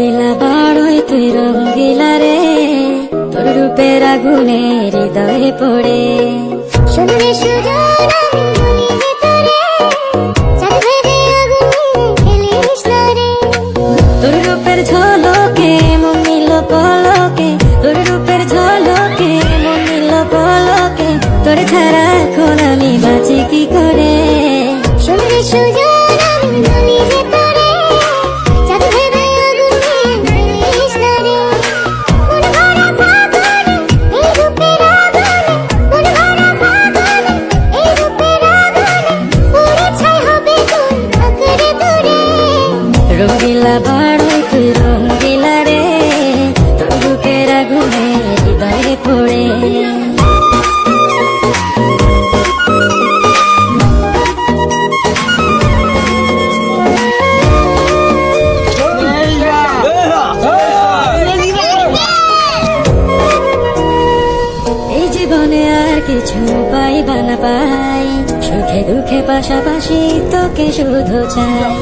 রঙ্গিলা বাড়ই তুই রঙ্গিলা রে। তোর রূপের আগুনে হৃদয়ে পড়ে। শুনলে সুজন আমি বলি যে তোরে চাঁদ ভেবে আগুনে খেলিস না রে। তোর রূপের ঝলকে মন নিল পলকে তোর রূপের ঝলকে মন নিল পলকে তোর ছাড়া এখন আমি বাঁচি কি করে? রঙ্গিলা বাড়ই তুই রঙ্গিলা রে তোর রূপের আগুনে জীবনে আর কিছু পাইবা না পাই, সুখে দুঃখে পাশাপাশি তোকে শুধু চাই।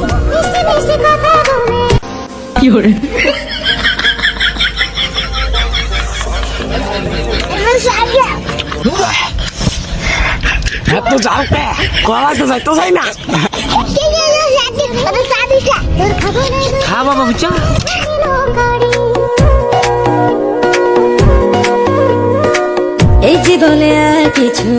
এত কলা তো যাইতো না। খবর হ্যাঁ বাবা বুঝছ? এই জীবনে আর কিছু